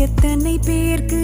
எத்தனை பேர்க்கு